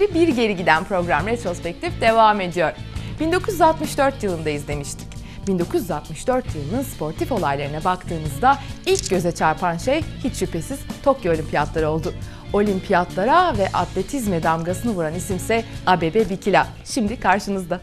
ileri bir geri giden program retrospektif devam ediyor. 1964 yılındayız demiştik. 1964 yılının sportif olaylarına baktığımızda ilk göze çarpan şey hiç şüphesiz Tokyo Olimpiyatları oldu. Olimpiyatlara ve atletizme damgasını vuran isimse Abebe Bikila. Şimdi karşınızda.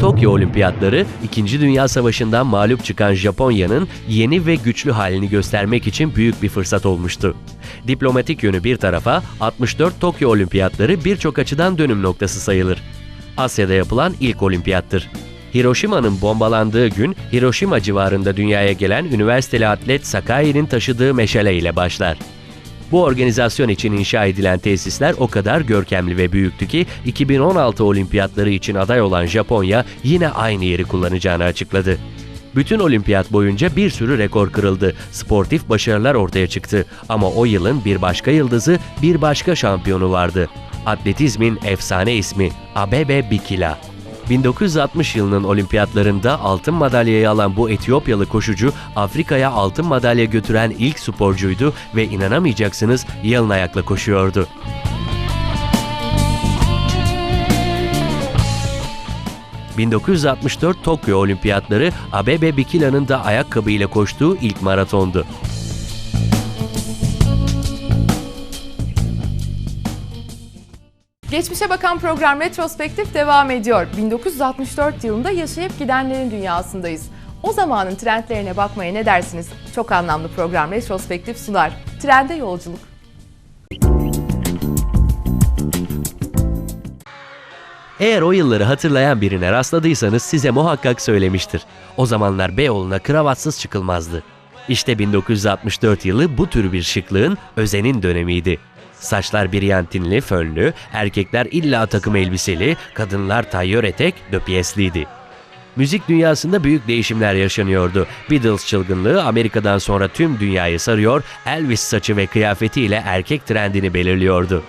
Tokyo Olimpiyatları 2. Dünya Savaşı'ndan mağlup çıkan Japonya'nın yeni ve güçlü halini göstermek için büyük bir fırsat olmuştu. Diplomatik yönü bir tarafa 64 Tokyo Olimpiyatları birçok açıdan dönüm noktası sayılır. Asya'da yapılan ilk olimpiyattır. Hiroşima'nın bombalandığı gün Hiroşima civarında dünyaya gelen üniversiteli atlet Sakai'nin taşıdığı meşale ile başlar. Bu organizasyon için inşa edilen tesisler o kadar görkemli ve büyüktü ki 2016 olimpiyatları için aday olan Japonya yine aynı yeri kullanacağını açıkladı. Bütün olimpiyat boyunca bir sürü rekor kırıldı, sportif başarılar ortaya çıktı ama o yılın bir başka yıldızı, bir başka şampiyonu vardı. Atletizmin efsane ismi Abebe Bikila. 1960 yılının olimpiyatlarında altın madalyayı alan bu Etiyopyalı koşucu Afrika'ya altın madalya götüren ilk sporcuydu ve inanamayacaksınız yalın ayakla koşuyordu. ...1964 Tokyo Olimpiyatları Abebe Bikila'nın da ayakkabıyla koştuğu ilk maratondu. Geçmişe bakan program retrospektif devam ediyor. 1964 yılında yaşayıp gidenlerin dünyasındayız. O zamanın trendlerine bakmaya ne dersiniz? Çok anlamlı program retrospektif sunar. Trende yolculuk. Eğer o yılları hatırlayan birine rastladıysanız size muhakkak söylemiştir. O zamanlar Beyoğlu'na kravatsız çıkılmazdı. İşte 1964 yılı bu tür bir şıklığın özenin dönemiydi. Saçlar biryantinli, fönlü, erkekler illa takım elbiseli, kadınlar tayyör etek, döpiyesliydi. Müzik dünyasında büyük değişimler yaşanıyordu. Beatles çılgınlığı Amerika'dan sonra tüm dünyayı sarıyor, Elvis saçı ve kıyafetiyle erkek trendini belirliyordu.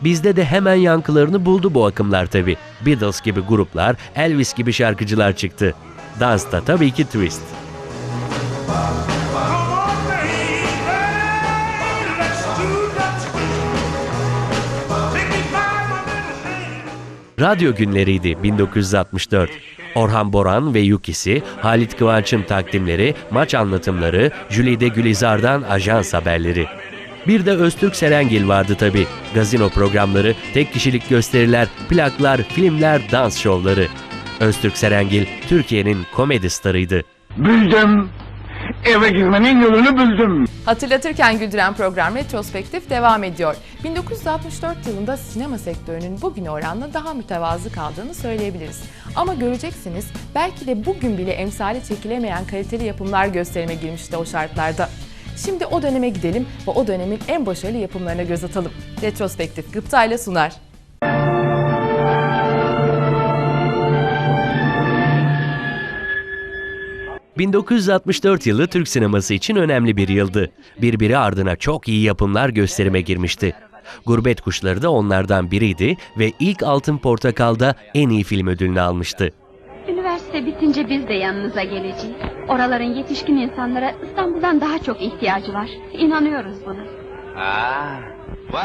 Bizde de hemen yankılarını buldu bu akımlar tabi. Beatles gibi gruplar, Elvis gibi şarkıcılar çıktı. Dansta tabii ki Twist. Radyo günleriydi 1964. Orhan Boran ve Yukisi, Halit Kıvanç'ın takdimleri, maç anlatımları, Jülide Gülizar'dan ajans haberleri. Bir de Öztürk Serengil vardı tabi. Gazino programları, tek kişilik gösteriler, plaklar, filmler, dans şovları. Öztürk Serengil, Türkiye'nin komedi starıydı. Bildim. Eve girmenin yolunu bildim. Hatırlatırken güldüren program retrospektif devam ediyor. 1964 yılında sinema sektörünün bugüne oranla daha mütevazı kaldığını söyleyebiliriz. Ama göreceksiniz belki de bugün bile emsali çekilemeyen kaliteli yapımlar gösterime girmişti o şartlarda. Şimdi o döneme gidelim ve o dönemin en başarılı yapımlarına göz atalım. Retrospektif Gıpta ile sunar. ...1964 yılı Türk sineması için önemli bir yıldı. Birbiri ardına çok iyi yapımlar gösterime girmişti. Gurbet Kuşları da onlardan biriydi ve ilk Altın Portakal'da en iyi film ödülünü almıştı. Üniversite bitince biz de yanınıza geleceğiz. Oraların yetişkin insanlara İstanbul'dan daha çok ihtiyacı var. İnanıyoruz buna.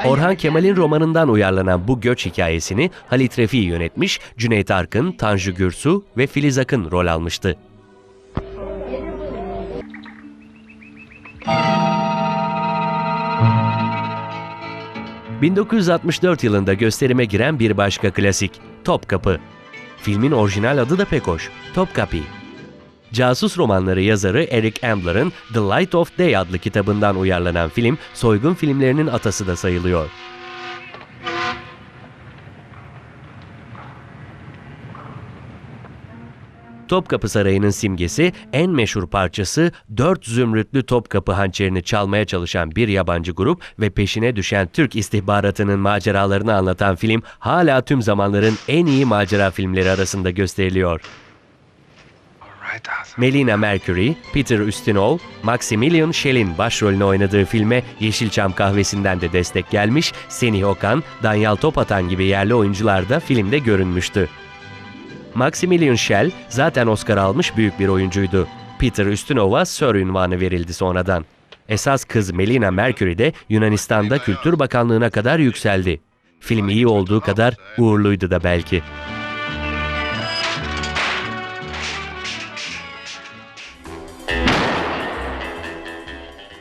Orhan Kemal'in romanından uyarlanan bu göç hikayesini Halit Refi yönetmiş, Cüneyt Arkın, Tanju Gürsu ve Filiz Akın rol almıştı. ...1964 yılında gösterime giren bir başka klasik, Topkapı. Filmin orijinal adı da pek hoş, Topkapi. Casus romanları yazarı Eric Ambler'ın The Light of Day adlı kitabından uyarlanan film, soygun filmlerinin atası da sayılıyor. Topkapı Sarayı'nın simgesi, en meşhur parçası dört zümrütlü Topkapı hançerini çalmaya çalışan bir yabancı grup ve peşine düşen Türk istihbaratının maceralarını anlatan film hala tüm zamanların en iyi macera filmleri arasında gösteriliyor. Melina Mercury, Peter Ustinov, Maximilian Schell'in başrolünü oynadığı filme Yeşilçam kahvesinden de destek gelmiş, Senih Okan, Danyal Topatan gibi yerli oyuncular da filmde görünmüştü. Maximilian Schell zaten Oscar almış büyük bir oyuncuydu. Peter Ustinova Sir ünvanı verildi sonradan. Esas kız Melina Mercury de Yunanistan'da Kültür Bakanlığı'na kadar yükseldi. Film iyi olduğu kadar uğurluydu da belki.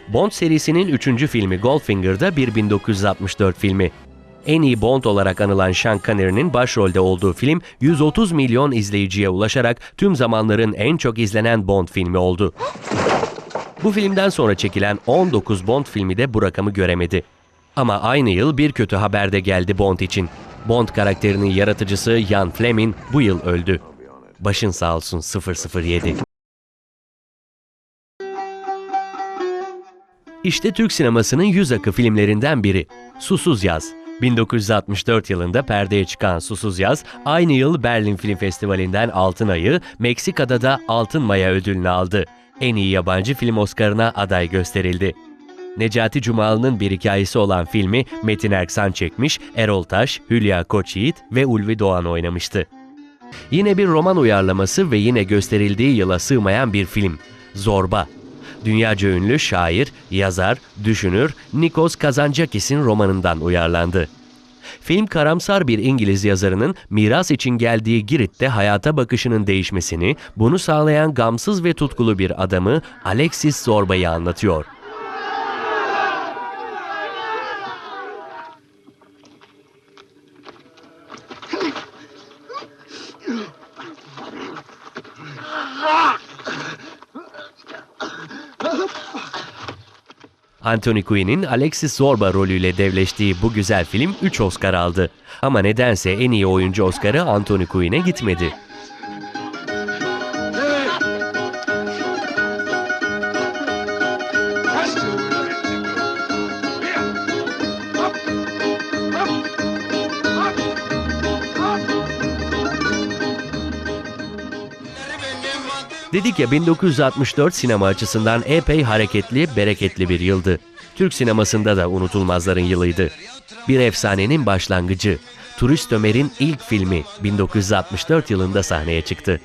Bond serisinin üçüncü filmi Goldfinger'da bir 1964 filmi. En iyi Bond olarak anılan Sean Connery'nin başrolde olduğu film 130 milyon izleyiciye ulaşarak tüm zamanların en çok izlenen Bond filmi oldu. Bu filmden sonra çekilen 19 Bond filmi de bu rakamı göremedi. Ama aynı yıl bir kötü haber de geldi Bond için. Bond karakterinin yaratıcısı Ian Fleming bu yıl öldü. Başın sağ olsun 007. İşte Türk sinemasının yüz akı filmlerinden biri. Susuz Yaz. 1964 yılında perdeye çıkan Susuz Yaz, aynı yıl Berlin Film Festivali'nden Altın Ayı, Meksika'da da Altın Maya ödülünü aldı. En iyi yabancı film Oscar'ına aday gösterildi. Necati Cumalı'nın bir hikayesi olan filmi Metin Erksan çekmiş, Erol Taş, Hülya Koçyiğit ve Ulvi Doğan oynamıştı. Yine bir roman uyarlaması ve yine gösterildiği yıla sığmayan bir film. Zorba. Dünyaca ünlü şair, yazar, düşünür Nikos Kazantzakis'in romanından uyarlandı. Film karamsar bir İngiliz yazarının miras için geldiği Girit'te hayata bakışının değişmesini, bunu sağlayan gamsız ve tutkulu bir adamı Alexis Zorba'yı anlatıyor. Anthony Quinn'in Alexis Zorba rolüyle devleştiği bu güzel film 3 Oscar aldı. Ama nedense en iyi oyuncu Oscar'ı Anthony Quinn'e gitmedi. Dedik ya 1964 sinema açısından epey hareketli, bereketli bir yıldı. Türk sinemasında da unutulmazların yılıydı. Bir efsanenin başlangıcı. Turist Ömer'in ilk filmi 1964 yılında sahneye çıktı.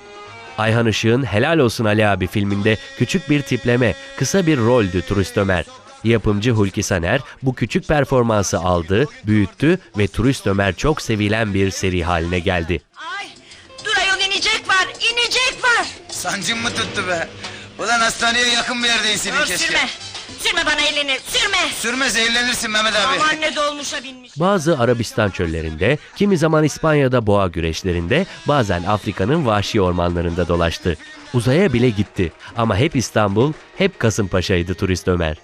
Ayhan Işık'ın Helal Olsun Ali abi filminde küçük bir tipleme, kısa bir roldü Turist Ömer. Yapımcı Hulki Saner bu küçük performansı aldı, büyüttü ve Turist Ömer çok sevilen bir seri haline geldi. Ay var. Sancım mı tuttu be? Ulan hastaneye yakın bir yerdeyin senin Dur keşke. sürme. Sürme bana elini sürme. Sürme zehirlenirsin Mehmet abi. Aman ne dolmuşa binmiş. Bazı Arabistan çöllerinde, kimi zaman İspanya'da boğa güreşlerinde, bazen Afrika'nın vahşi ormanlarında dolaştı. Uzaya bile gitti ama hep İstanbul, hep Kasımpaşa'ydı turist Ömer.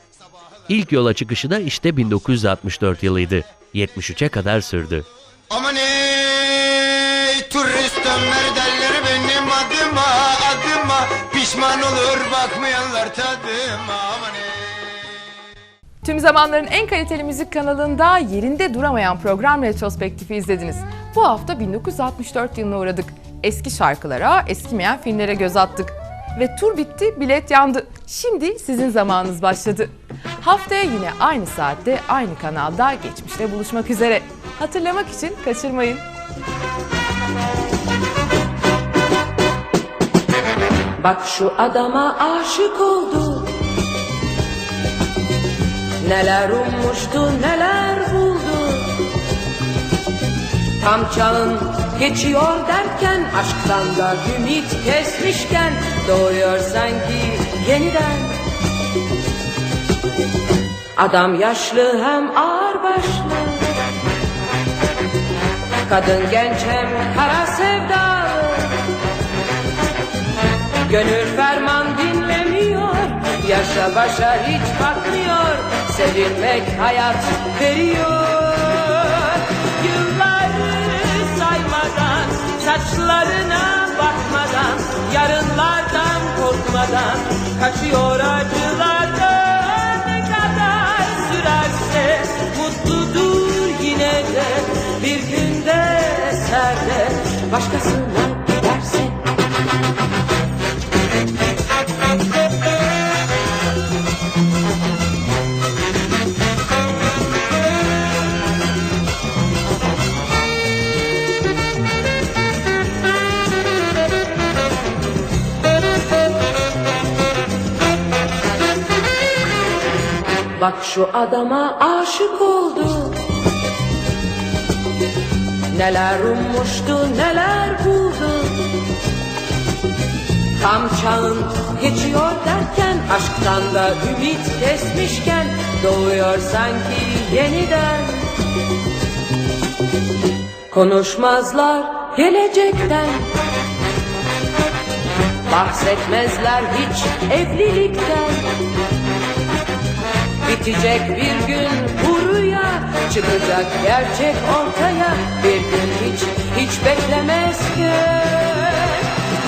İlk yola çıkışı da işte 1964 yılıydı. 73'e kadar sürdü. Aman ey turist Ömer Pişman olur bakmayanlar tadıma aman ey Tüm zamanların en kaliteli müzik kanalında yerinde duramayan program retrospektifi izlediniz. Bu hafta 1964 yılına uğradık. Eski şarkılara, eskimeyen filmlere göz attık. Ve tur bitti, bilet yandı. Şimdi sizin zamanınız başladı. Haftaya yine aynı saatte, aynı kanalda geçmişte buluşmak üzere. Hatırlamak için kaçırmayın. Bak şu adama aşık oldu. Neler ummuştu neler buldu. Tam çağın geçiyor derken Aşktan da ümit kesmişken Doğuyor sanki yeniden. Adam yaşlı hem ağır başlı Kadın genç hem kara sevdalı Gönül ferman dinlemiyor Yaşa başa hiç bakmıyor Sevilmek hayat veriyor. Yılları saymadan Saçlarına bakmadan Yarınlardan korkmadan Kaçıyor acılardan Ne kadar sürerse Mutludur yine de Bir günde eser de Başkasına Bak şu adama aşık oldu. Neler ummuştu neler buldu. Tam çağın geçiyor derken Aşktan da ümit kesmişken Doğuyor sanki yeniden. Konuşmazlar gelecekten. Bahsetmezler hiç evlilikten Bitecek bir gün bu rüya. Çıkacak gerçek ortaya. Bir gün hiç hiç beklemezken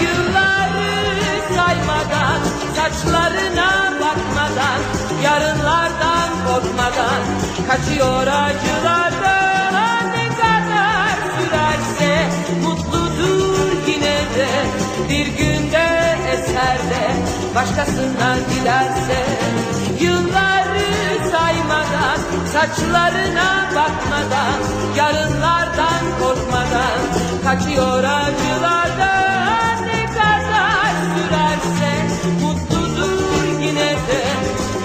Yılları saymadan Saçlarına bakmadan Yarınlardan korkmadan Kaçıyor acılardan Ne kadar sürerse Mutludur yine de. Bir günde eser de Başkasından giderse Saçlarına bakmadan Yarınlardan korkmadan Kaçıyor acılardan Ne kadar sürerse Mutludur yine de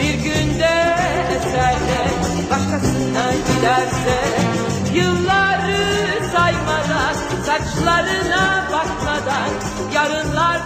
Bir günde eser de Başkasından giderse Yılları saymadan Saçlarına bakmadan acılardan